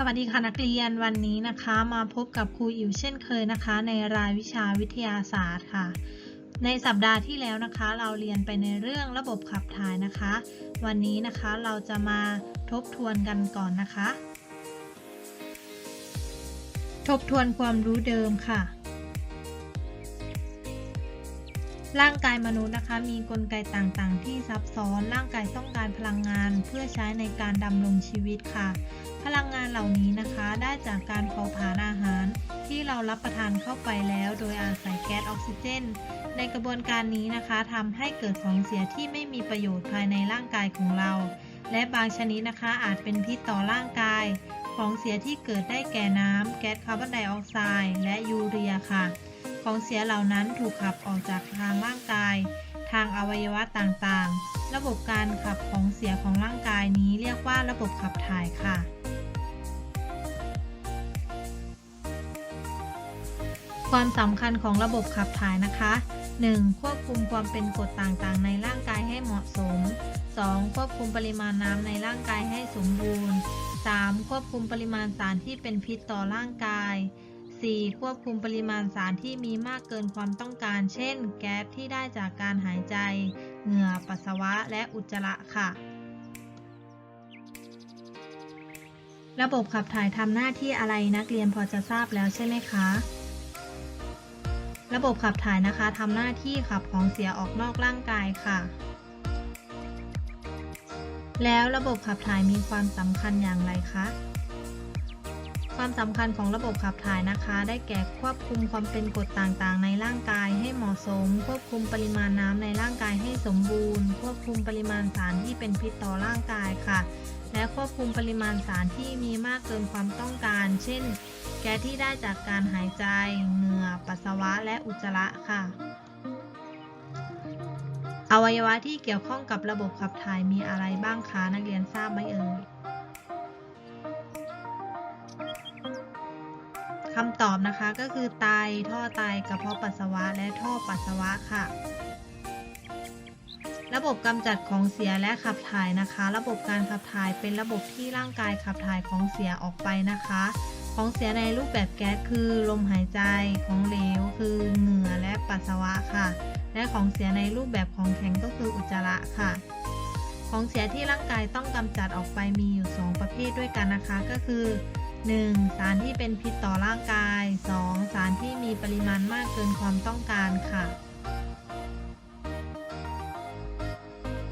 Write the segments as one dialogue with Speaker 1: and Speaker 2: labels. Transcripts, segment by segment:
Speaker 1: สวัสดีค่ะนักเรียนวันนี้นะคะมาพบกับครูอิ๋วเช่นเคยนะคะ ในรายวิชาวิทยาศาสตร์ค่ะ ในสัปดาห์ที่แล้วนะคะ เราเรียนไปในเรื่องระบบขับถ่ายนะคะ วันนี้นะคะเราจะมาทบทวนกันก่อนนะคะ ทบทวนความรู้เดิมค่ะ ร่างกายมนุษย์นะคะ มีกลไกต่างๆ ที่ซับซ้อนร่างกายต้องการพลังงาน เพื่อใช้ในการดำรงชีวิตค่ะ ลังงานเหล่านี้นะคะได้จากการเผาผลาญอาหาร ที่เรารับประทานเข้าไปแล้ว โดยอาศัยแก๊สออกซิเจน ในกระบวนการนี้นะคะทำให้เกิดของเสียที่ไม่มีประโยชน์ภายในร่างกายของเรา และบางชนิดนะคะอาจเป็นพิษต่อร่างกาย ของเสียที่เกิดได้แก่น้ำแก๊สคาร์บอนไดออกไซด์และยูเรียค่ะ ของเสียเหล่านั้นถูกขับออกจากทางร่างกาย ทางอวัยวะต่างๆ ระบบการขับของเสียของร่างกายนี้เรียกว่าระบบขับถ่ายค่ะ ความสำคัญของระบบขับถ่ายนะคะ 1. ควบคุมความเป็นกรดต่างๆ ในร่างกายให้เหมาะสม 2. ควบคุมปริมาณน้ำในร่างกายให้สมบูรณ์ 3. ควบคุมปริมาณสารที่เป็นพิษต่อร่างกาย 4. ควบคุมปริมาณสารที่มีมากเกินความต้องการ เช่น แก๊สที่ได้จากการหายใจ เหงื่อ ปัสสาวะ และอุจจาระค่ะ ระบบขับถ่ายทำหน้าที่อะไรนักเรียนพอจะทราบแล้วใช่ไหมคะ ระบบขับถ่ายนะคะทำหน้าที่ขับของเสียออกนอกร่างกายค่ะ แล้วระบบขับถ่ายมีความสำคัญอย่างไรคะ ความสำคัญของระบบขับถ่ายนะคะ ได้แก่ควบคุมความเป็นกรดต่างๆ ในร่างกายให้เหมาะสม ควบคุมปริมาณน้ำในร่างกายให้สมบูรณ์ ควบคุมปริมาณสารที่เป็นพิษต่อร่างกายค่ะ และควบคุมปริมาณสารที่มีมากเกินความต้องการ เช่น แก๊สที่ได้จากการหายใจ เหงื่อ ปัสสาวะ และอุจจาระค่ะ อวัยวะที่เกี่ยวข้องกับระบบขับถ่ายมีอะไรบ้างคะนักเรียนทราบไหมเอ่ยคำตอบนะคะก็คือไต ท่อไต กระเพาะปัสสาวะ และท่อปัสสาวะค่ะ ระบบกำจัดของเสียและขับถ่ายนะคะ ระบบการขับถ่ายเป็นระบบที่ร่างกายขับถ่ายของเสียออกไปนะคะ ของเสียในรูปแบบแก๊สคือลมหายใจของเหลวคือเหงื่อและปัสสาวะค่ะ และของเสียในรูปแบบของแข็งก็คืออุจจาระค่ะ ของเสียที่ร่างกายต้องกำจัดออกไปมีอยู่ 2 ประเภทด้วยกันนะคะก็คือ 1. สารที่เป็นพิษต่อร่างกาย 2. สารที่มีปริมาณมากเกินความต้องการค่ะ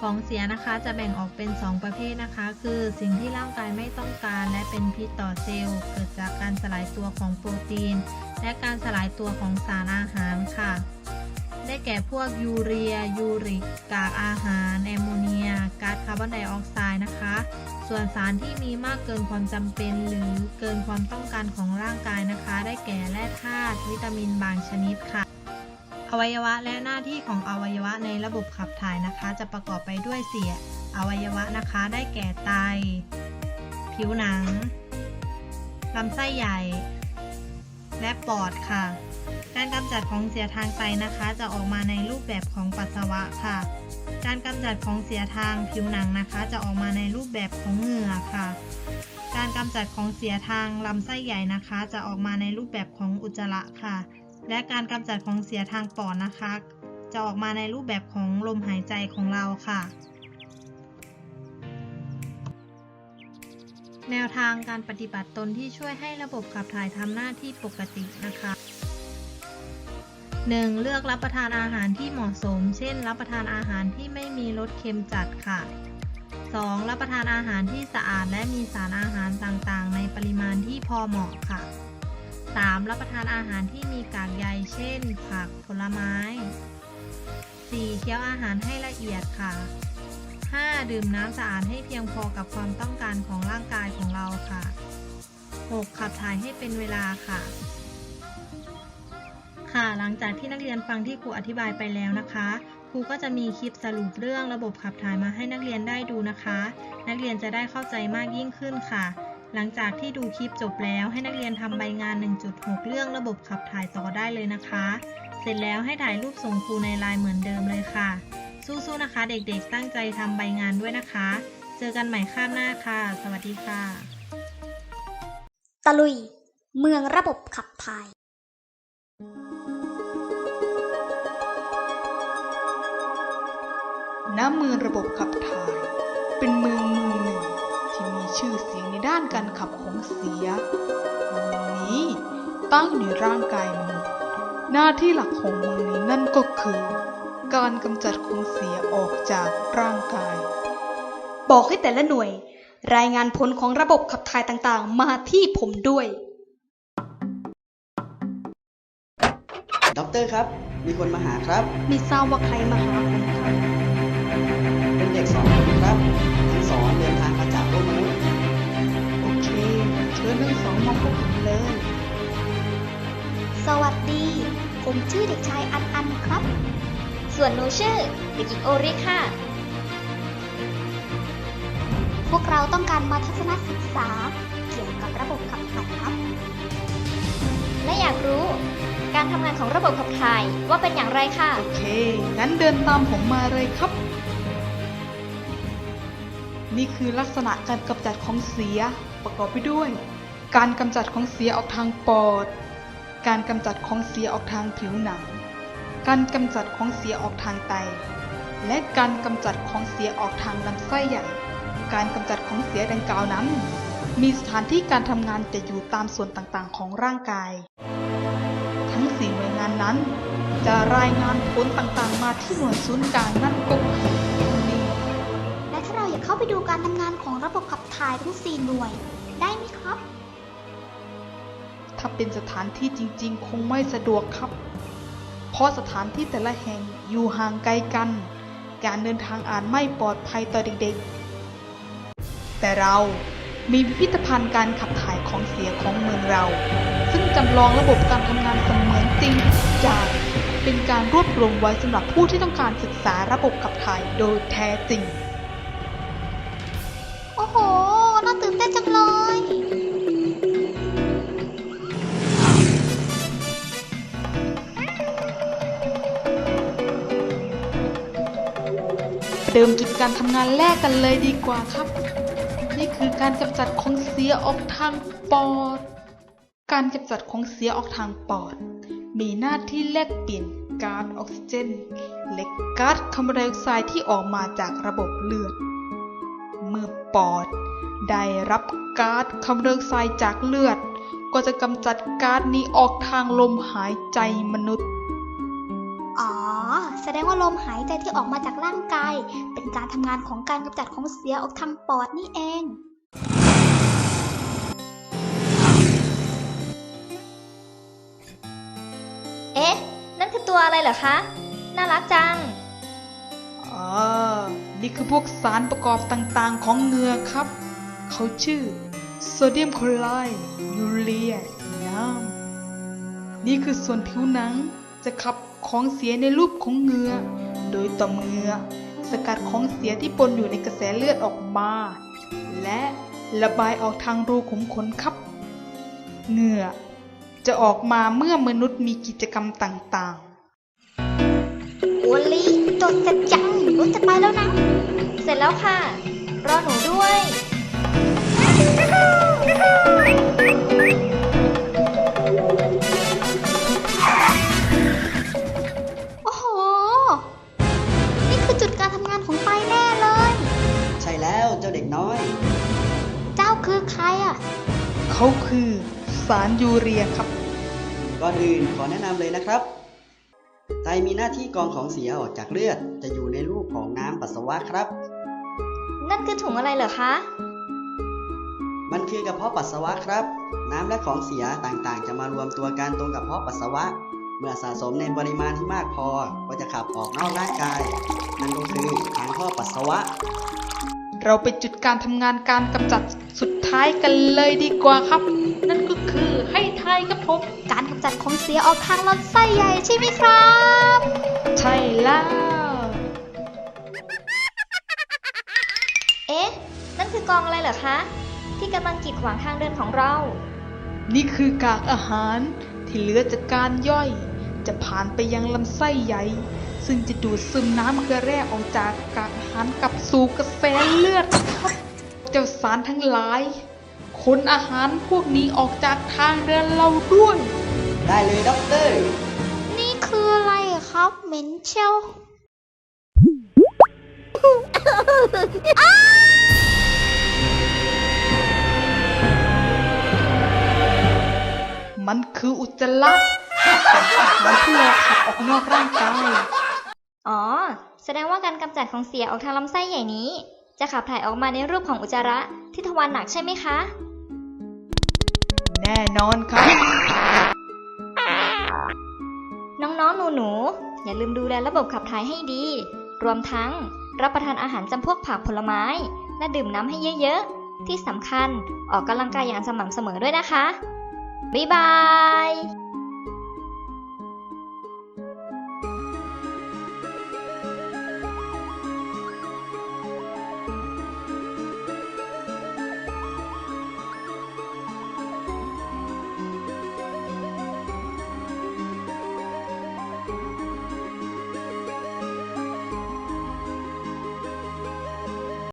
Speaker 1: ของเสียนะคะจะแบ่งออกเป็น 2 ประเภทนะคะ คือสิ่งที่ร่างกายไม่ต้องการและเป็นพิษต่อเซลล์เกิดจากการสลายตัวของโปรตีน และการสลายตัวของสารอาหารค่ะ ได้แก่พวกยูเรีย ยูริก กากอาหาร แอมโมเนียก๊าซคาร์บอนไดออกไซด์นะคะ ส่วนสารที่มีมากเกินความจำเป็น หรือเกินความต้องการของร่างกายนะคะ ได้แก่แร่ธาตุวิตามินบางชนิดค่ะ อวัยวะและหน้าที่ของอวัยวะในระบบขับถ่ายนะคะ จะประกอบไปด้วยเสียอวัยวะนะคะได้แก่ไต ผิวหนังลำไส้ใหญ่ และปอดค่ะ การกำจัดของเสียทางไตนะคะ จะออกมาในรูปแบบของปัสสาวะค่ะ การกำจัดของเสียทางผิวหนังนะคะ จะออกมาในรูปแบบของเหงื่อค่ะ การกำจัดของเสียทางลำไส้ใหญ่นะคะ จะออกมาในรูปแบบของอุจจาระค่ะ และการกำจัดของเสียทางปอดนะคะ จะออกมาในรูปแบบของลมหายใจของเราค่ะ แนวทางการปฏิบัติตนที่ช่วยให้ระบบขับถ่ายทำหน้าที่ปกตินะคะ 1. เลือกรับประทานอาหารที่เหมาะสม เช่น รับประทานอาหารที่ไม่มีรสเค็มจัดค่ะ 2. รับประทานอาหารที่สะอาดและมีสารอาหารต่างๆ ในปริมาณที่พอเหมาะค่ะ 3. รับประทานอาหารที่มีกากใยเช่น ผักผลไม้ 4. เคี้ยวอาหารให้ละเอียดค่ะ 5. ดื่มน้ำสะอาดให้เพียงพอกับความต้องการของร่างกายของเราค่ะ 6. ขับถ่ายให้เป็นเวลาค่ะ ค่ะหลังจากที่นักเรียนฟังที่ครูอธิบายไปแล้วนะคะครูก็จะมีคลิปสรุปเรื่องระบบขับถ่ายมาให้นักเรียนได้ดูนะคะ นักเรียนจะได้เข้าใจมากยิ่งขึ้นค่ะ หลังจากที่ดูคลิปจบแล้วให้นักเรียนทำใบงาน 1.6 เรื่องระบบขับถ่ายต่อได้เลยนะคะ เสร็จแล้วให้ถ่ายรูปส่งครูในไลน์เหมือนเดิมเลยค่ะ สู้ๆนะคะ เด็กๆ ตั้งใจทำใบงานด้วยนะคะ เจอกันใหม่คาบหน้าค่ะ สวัสดีค่ะ
Speaker 2: ลุย เมืองระบบขับถ่าย
Speaker 3: ณเมืองระบบขับถ่าย เป็นเมือง ชื่อเสียงในด้านการขับของเสียเมืองนี้ตั้งอยู่ในร่างกายมนุษย์ หน้าที่หลักของเมืองนี้นั่นก็คือ การกำจัดของเสียออกจากร่างกาย
Speaker 4: บอกให้แต่ละหน่วย รายงานผลของระบบขับถ่ายต่างๆ มาที่ผมด้วย
Speaker 5: ด็อกเตอร์ครับ มีคนมาหาครับ
Speaker 4: ไม่ทราบว่าใครมาหาผมครับ
Speaker 5: เป็นเด็กสองคนครับ เชิ
Speaker 3: ญทั้งสองมาพบผมเลย
Speaker 2: สวัสดี ผมชื่อเด็กชายอันอันครับ
Speaker 6: ส่วนหนูชื่อเด็กหญิงโอริค่ะ
Speaker 2: พวกเราต้องการมาทัศนศึกษาเกี่ยวกับระบบขับถ่ายครับ
Speaker 6: และอยากรู้การทำงานของระบบขับถ่ายว่าเป็นอย่างไรค่ะ
Speaker 3: โอเค งั้นเดินตามผมมาเลยครับ นี่คือลักษณะการกำจัดของเสีย ประกอบไปด้วย การกำจัดของเสียออกทางปอด การกำจัดของเสียออกทางผิวหนัง การกำจัดของเสียออกทางไต และการกำจัดของเสียออกทางลำไส้ใหญ่ การกำจัดของเสียดังกล่าวนั้น มีสถานที่การทำงานจะอยู่ตามส่วนต่างๆ ของร่างกาย ทั้งสี่หน่วยงานนั้น จะรายงานผลต่างๆ มาที่หน่วยศูนย์กลางนั่นก็คือ
Speaker 2: เข้าไปดูการทำงานของระบบขับถ่ายทั้ง 4 หน่วย ได้ไหมครับ
Speaker 3: ถ้าเป็นสถานที่จริงๆ คงไม่สะดวกครับ เพราะสถานที่แต่ละแห่งอยู่ห่างไกลกัน การเดินทางอาจไม่ปลอดภัยต่อเด็กๆ แต่เรามีพิพิธภัณฑ์การขับถ่ายของเสียของเมืองเรา ซึ่งจำลองระบบการทำงานเสมือนจริงทุกเป็นการรวบรวมไว้สำหรับผู้ที่ต้องการศึกษาระบบขับถ่ายโดยแท้จริง
Speaker 2: เดิ
Speaker 3: มจุดการทำงานแรกกันเลยดีกว่าครับ นี่คือการกำจัดของเสียออกทางปอด การกำจัดของเสียออกทางปอด มีหน้าที่แลกเปลี่ยนก๊าซออกซิเจน และก๊าซคาร์บอนไดออกไซด์ที่ออกมาจากระบบเลือด เมื่อปอด ได้รับก๊าซคาร์บอนไดออกไซด์จากเลือด ก็จะกำจัดก๊าซนี้ออกทางลมหายใจมนุษย์
Speaker 2: ดงว่าลมหายใจที่ออกมาจากร่างกาย เป็นการทำงานของการกำจัดของเสียออกทางปอดนี่เอง
Speaker 6: เอ๊ะ นั่นคือตัวอะไรเหรอคะ น่ารักจัง
Speaker 3: อ่านี่คือพวกสารประกอบต่างๆของเหงือกครับ เขาชื่อโซเดียมคลอไรด์ยูเรียน้ำนี่คือส่วนผิวหนังจะขับ ของเสียในรูปของเหงือกโดยต่อมเหงือกสกัดของเสียที่ปนอยู่ในกระแสเลือดออกมา และระบายออกทางรูขุมขนครับ เหงือจะออกมาเมื่อมนุษย์มีกิจกรรมต่างๆ
Speaker 2: โอลิจดเสร็จยังรถจะไปแล้วนะ
Speaker 6: เสร็จแล้วค่ะ รอหนูด้ว
Speaker 3: ย เรียครับ
Speaker 5: ก่อนอื่นขอแนะนำเลยนะครับ ไตมีหน้าที่กรองของเสียออกจากเลือด จะอยู่ในรูปของน้ำปัสสาวะครับ
Speaker 6: นั่นคือถุงอะไรเหรอคะ
Speaker 5: มันคือกระเพาะปัสสาวะครับ น้ำและของเสียต่างๆ จะมารวมตัวกันตรงกระเพาะปัสสาวะ เมื่อสะสมในปริมาณที่มากพอ ก็จะขับออกนอกร่างกาย นั่นก็คือทางท่อปัสสาวะ
Speaker 3: เราไปจุดการทำงานการกำจัดสุดท้ายกันเลยดีกว่าครับ นั่นก็คือให้ ทายครับผม
Speaker 2: การกำจัดของเสียออกทางลำไส้ใหญ่ใช่ไหมครับ
Speaker 3: ใช่แล้ว
Speaker 6: เอ๊ะ นั่นคือกองอะไรเหรอคะ ที่กำลังกีดขวางทางเดินของเรา
Speaker 3: นี่คือกากอาหารที่เหลือจากการย่อย จะผ่านไปยังลำไส้ใหญ่ ซึ่งจะดูดซึมน้ำเกลือแร่ออกจากกากอาหารกลับสู่กระแสเลือดครับ เจ้าสารทั้งหลายค ขนอาหารพวกนี้ออกจากทางเดินเราด้วย
Speaker 5: ได้เลยด็อกเตอร์
Speaker 2: นี่คืออะไรครับเหม็นเชียว
Speaker 3: มันคืออุจจาระเป็นอาหารที่เราขับออกนอกร่างกาย
Speaker 6: อ๋อ แสดงว่าการกำจัดของเสียออกทางลำไส้ใหญ่นี้ จะขับถ่ายออกมาในรูปของอุจจาระที่ทวารหนักใช่ไหมคะ
Speaker 3: แน่นอนครับ
Speaker 6: น้องๆ หนูๆ อย่าลืมดูแลระบบขับถ่ายให้ดี รวมทั้งรับประทานอาหารจำพวกผักผลไม้ และดื่มน้ำให้เยอะๆ ที่สำคัญออกกำลังกายอย่างสม่ำเสมอด้วยนะคะ บ๊ายบาย